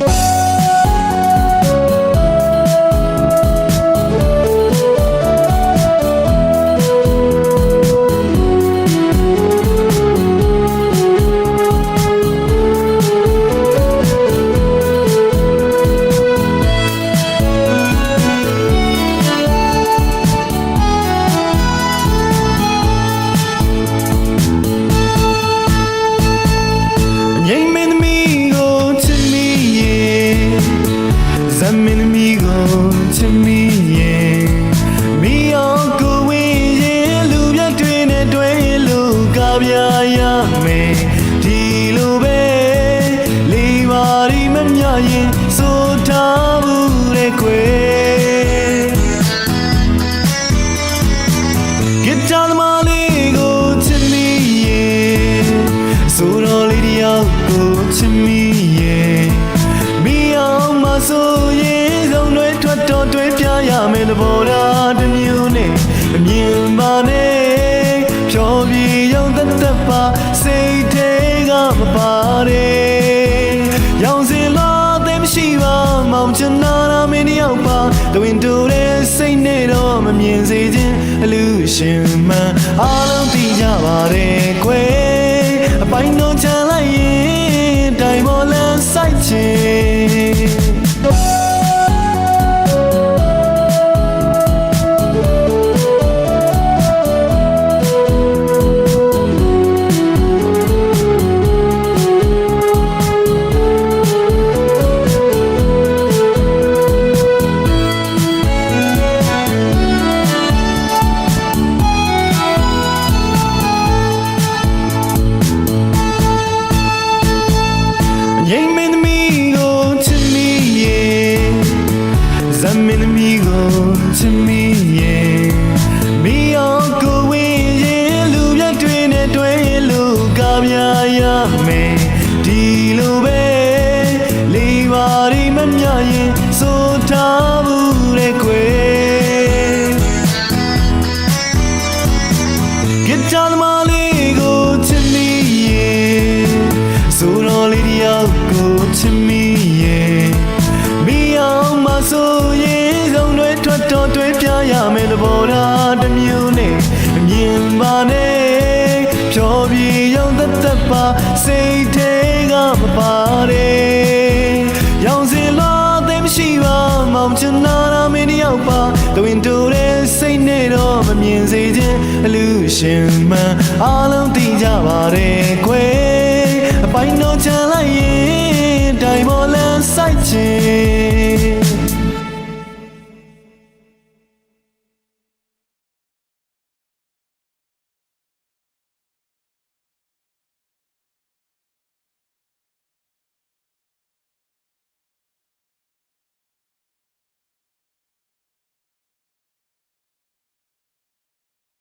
ငိ ချစ်မိရဲ့မိအောင်ကိုဝင်းရဲ့လူပြတ်တွေနဲ့တွဲလို့ကပြရမယ်ဒီလိုပဲလေးပါရီမမြရင်စိုးထားဘူးတဲ့ကွယ်ဂစ်တာသမားလေးကိုချစ်မိရဲ့ဆိုတော်လေးတယောက်ကိုချစ်မိရဲ့မိအောင်မ ရမယ်သဘောထားတစ်မျိုးနဲ့အမြင်ပါနဲ့ဖြောပြေရုံသက်သက်ပါစိတ်ထဲကမပါတဲ့ရောင်စင်လာတဲ့မရှိပါမောင်ချင်နာရမင်းတယောက်ပါတဝင်းတူတဲ့စိတ်နဲ့တော့မမြင်စေခြင်းအလူရှင်မှန်အားလုံးသိကြပါတယ်ကွယ်အပိုင်းတော့ချန်လိုက်ရင်တိုင်ပေါ်လန်းဆိုင်ခြင်း ချစ်မိရဲ့မိအောင်မဆိုရင်ဆုံးတွေထွက်တော်တွေးပြရမယ်သဘောထားတစ်မျိုးနဲ့အမြင်ပါနဲ့ဖြောပြေရုံသက်သက်ပါစိတ်ထဲကမပါတဲ့ရောင်စင်လာတဲ့မရှိပါမောင်ချင်နာရမင်းတယောက်ပါတဝင်းတူတဲ့စိတ်နဲ့တော့မမြင်စေခြင်းအလူရှင်မှန်အားလုံးသိကြပါတယ်ကွယ်အပိုင်းတော့ချန်လိုက် ရ